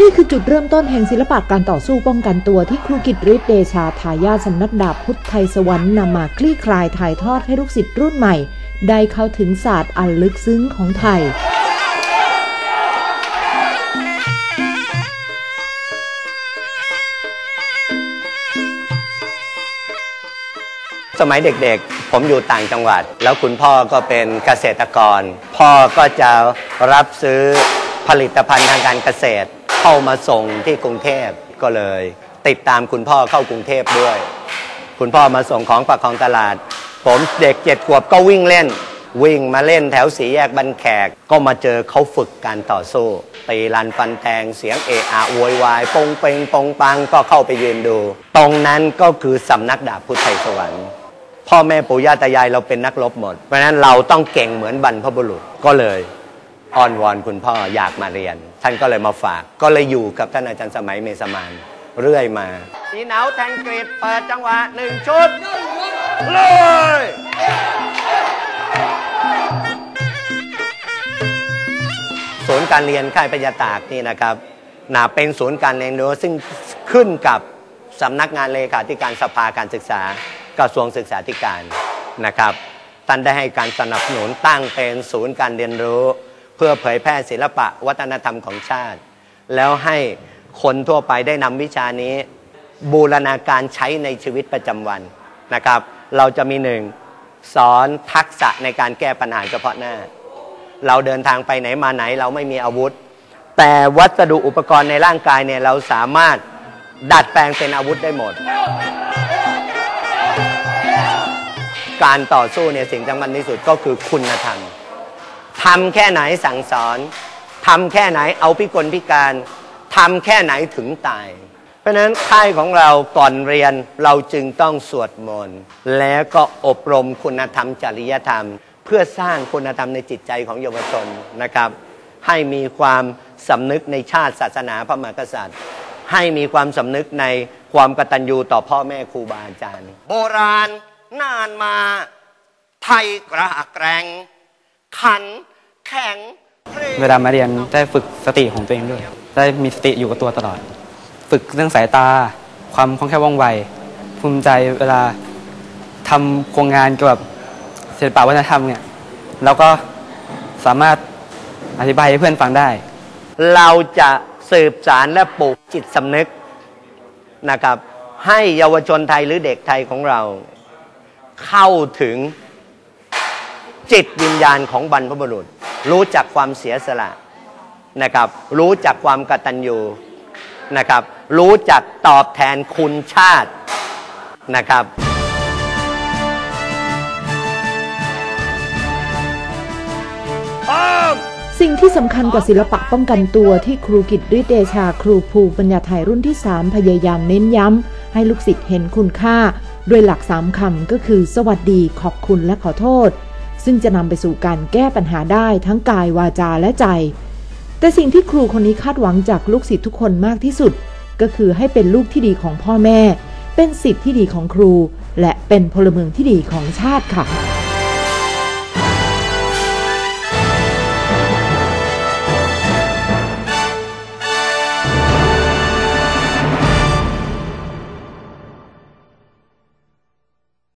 นี่คือจุดเริ่มต้นแห่งศิลปะการต่อสู้ป้องกันตัวที่ครูกิตฤทธิ์เดชาทายาสำนักดาบพุทธไทยสวรรค์นำมาคลี่คลายถ่ายทอดให้ลูกศิษย์รุ่นใหม่ ได้เข้าถึงศาสตร์อันลึกซึ้งของไทยสมัยเด็กๆ ผมอยู่ต่างจังหวัด แล้วคุณพ่อก็เป็นเกษตรกร พ่อก็จะรับซื้อผลิตภัณฑ์ทางการเกษตร เข้ามาส่งที่กรุงเทพก็เลย ติดตามคุณพ่อเข้ากรุงเทพด้วย คุณพ่อมาส่งของปากคลองตลาด ผมเด็กเจ็ดขวบก็วิ่งเล่น วิ่งมาเล่นแถวสีแยกบันแขก ก็มาเจอเขาฝึกการต่อสู้ตีลันฟันแทงเสียงเอะอะโวยวายปงเปงปงปังก็เข้าไปยืนดู ตรงนั้นก็คือสำนักดาบพุทธไทยสวรรค์พ่อแม่ปู่ย่าตายายเราเป็นนักรบหมด เพราะนั้นเราต้องเก่งเหมือนบรรพบุรุษก็เลยอ้อนวอนคุณพ่ออยากมาเรียน ท่านก็เลยมาฝาก ก็เลยอยู่กับท่านอาจารย์สมัยเมสมานเรื่อยมาสีหนาวแทงกรีดเปิดจังหวะหนึ่งชุดเลยศูนย์การเรียนค่ายพญาตากนี่นะครับนาเป็นศูนย์การเรียนรู้ซึ่งขึ้นกับสำนักงานเลขาธิการสภาการศึกษากระทรวงศึกษาธิการนะครับท่านได้ให้การสนับสนุนตั้งเป็นศูนย์การเรียนรู้ เพื่อเผยแพร่ศิลปะวัฒนธรรมของชาติ แล้วให้คนทั่วไปได้นำวิชานี้ บูรณาการใช้ในชีวิตประจำวันนะครับ เราจะมีหนึ่งสอนทักษะในการแก้ปัญหาเฉพาะหน้า เราเดินทางไปไหนมาไหนเราไม่มีอาวุธ แต่วัสดุอุปกรณ์ในร่างกายเนี่ยเราสามารถดัดแปลงเป็นอาวุธได้หมด การต่อสู้เนี่ยสิ่งสำคัญที่สุดก็คือคุณธรรม ทำแค่ไหนสั่งสอนทำแค่ไหนเอาพิกลพิการทำแค่ไหนถึงตาย เพราะนั้นค่ายของเราก่อนเรียนเราจึงต้องสวดมนต์แล้วก็อบรมคุณธรรมจริยธรรม เพื่อสร้างคุณธรรมในจิตใจของเยาวชนนะครับ ให้มีความสำนึกในชาติศาสนาพระมหากษัตริย์ ให้มีความสำนึกในความกตัญญูต่อพ่อแม่ครูบาอาจารย์ โบราณนานมา ไทยกระแกรง ขัน แข็ง เวลามาเรียนได้ฝึกสติของตัวเองด้วย ได้มีสติอยู่กับตัวตลอด ฝึกเรื่องสายตา ความคล่องแคล่วว่องไว ภูมิใจเวลาทำโครงงานเกี่ยวกับศิลปวัฒนธรรมเนี่ยเราก็สามารถอธิบายให้เพื่อนฟังได้ เราจะสืบสารและปลูกจิตสำนึกนะครับ ให้เยาวชนไทยหรือเด็กไทยของเรา เข้าถึง จิตวิญญาณของบรรพบุรุษ รู้จักความเสียสละนะครับ รู้จักความกตัญญูนะครับ รู้จักตอบแทนคุณชาตินะครับสิ่งที่สำคัญกว่าศิลปะป้องกันตัวที่ครูกิตฤทธิเดชาครูภูปัญญาไทยรุ่นที่ 3 พยายามเน้นย้ำ ให้ลูกศิษย์เห็นคุณค่า ด้วยหลักสามคำก็คือ สวัสดีขอบคุณและขอโทษ ซึ่งจะนำไปสู่การแก้ปัญหาได้ทั้งกายวาจาและใจ แต่สิ่งที่ครูคนนี้คาดหวังจากลูกศิษย์ทุกคนมากที่สุด ก็คือให้เป็นลูกที่ดีของพ่อแม่ เป็นศิษย์ที่ดีของครู และเป็นพลเมืองที่ดีของชาติค่ะ